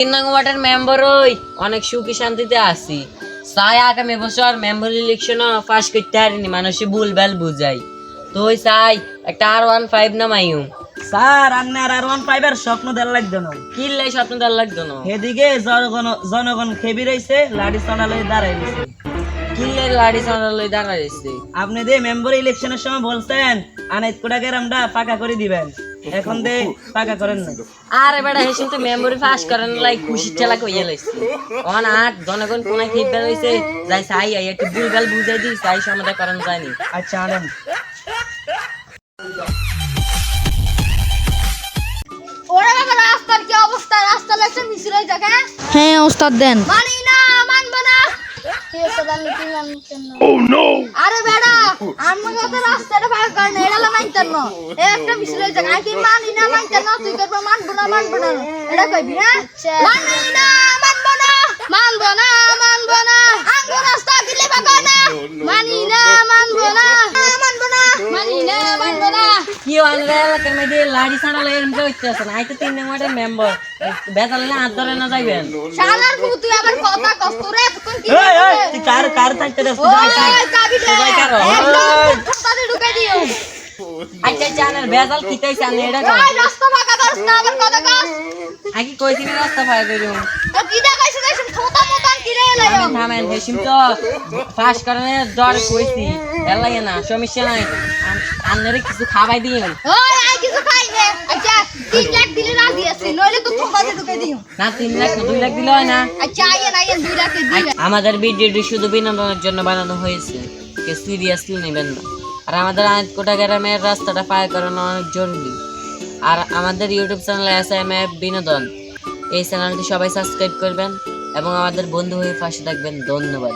তিন নং ওয়ার্ডের মেম্বার ওই। অনেক সুখী শান্তিতে আছি। চাই আগামী বছর মেম্বার ইলেকশন পাস করতে পারিনি মানুষে বুঝাই। তো ওই চাই একটা আর ওয়ান ফাইভ নামাইম স্যার আপনার আর ওয়ান ফাইভের স্বপ্ন দেওয়ার লাগতো না। কিনলে স্বপ্ন লাগতো না? এদিকে জনগণ জনগণ খেবি রয়েছে লাঠি চড়ালে দাঁড়াই রয়েছে কিনলে লাড়ি দাঁড়াইছে আপনি যে মেম্বার ইলেকশনের সময় বলছেন আনাইত গ্রামটা পাকা করে দিবেন। এখন দে পাকা করেন না আর এবারে হেসে তো মেম্বারি পাস করেন লাই খুশি ঠেলা কইয়া লাইছে। অন আট জনগণ কোনায় খেয়ে বেরোইছে যাই চাই আই একটু ভুল ভালো বুঝাই দিই চাই সমাধান করেন যায়নি। আচ্ছা আনেন। ওরা বাবা রাস্তার কি অবস্থা? রাস্তা লাগছে হয়ে যাক হ্যাঁ ওস্তাদ দেন। মানি আরে বেড়া আমাকে তো রাস্তাটা ভাগ করেন এটা মানতেন না। এ একটা মিছিল যাক আগে মানি না মানতেন না তুই করব মানবো না মানবো না। এটা কইবি হ্যাঁ? মানি না মানবো না। মানবো না মানবো না। আঙ্গো রাস্তা দিলে ভাগো না? মানি না মানবো না। মানবো না। মানি না মানবো না। কি আনলে এলাকার মধ্যে লাড়ি ছাড়ালে এরকম হইতেছে না? আইতে তিন নম্বরের মেম্বার বেতালে হাত ধরে না যাইবেন। শালার তুই আবার কথা কষ্ট রে এতক্ষণ কি এই এই তুই কার কার থাকতে দে। সবাই কারও। ঢুকাই দিও। আচ্ছা জানেন বেজাল কিতাইছে আমি এটা রাস্তা ফাঁকা না আবার কথা কস। আগে কইছি না রাস্তা পাই কইরুম তো কি দেখাইছ দেখিস ঠোঁটা মোটা কি রে লাইও থামেন হেসিম তো। ফাঁস করে জ্বর কইছি। এলাই না সমস্যা নাই। আন্নারে কিছু খাবাই দিন ওই আই কিছু খাই নে। আচ্ছা তিন লাখ দিলে রাজি আছি নইলে তো ঠোঁটাতে ঢুকাই দিও না তিন লাখ দুই লাখ দিলে হয় না। আচ্ছা আইয়েন আইয়েন দুই লাখে দুই লাখ আমাদের ভিডিওটি শুধু বিনোদনের জন্য বানানো হয়েছে। কে সিরিয়াসলি নেবেন না। আর আমাদের আনকোটা গ্রামের রাস্তাটা পায় করানো অনেক জরুরি। আর আমাদের ইউটিউব চ্যানেলে আছে এম এফ বিনোদন। এই চ্যানেলটি সবাই সাবস্ক্রাইব করবেন এবং আমাদের বন্ধু হয়ে পাশে থাকবেন। ধন্যবাদ।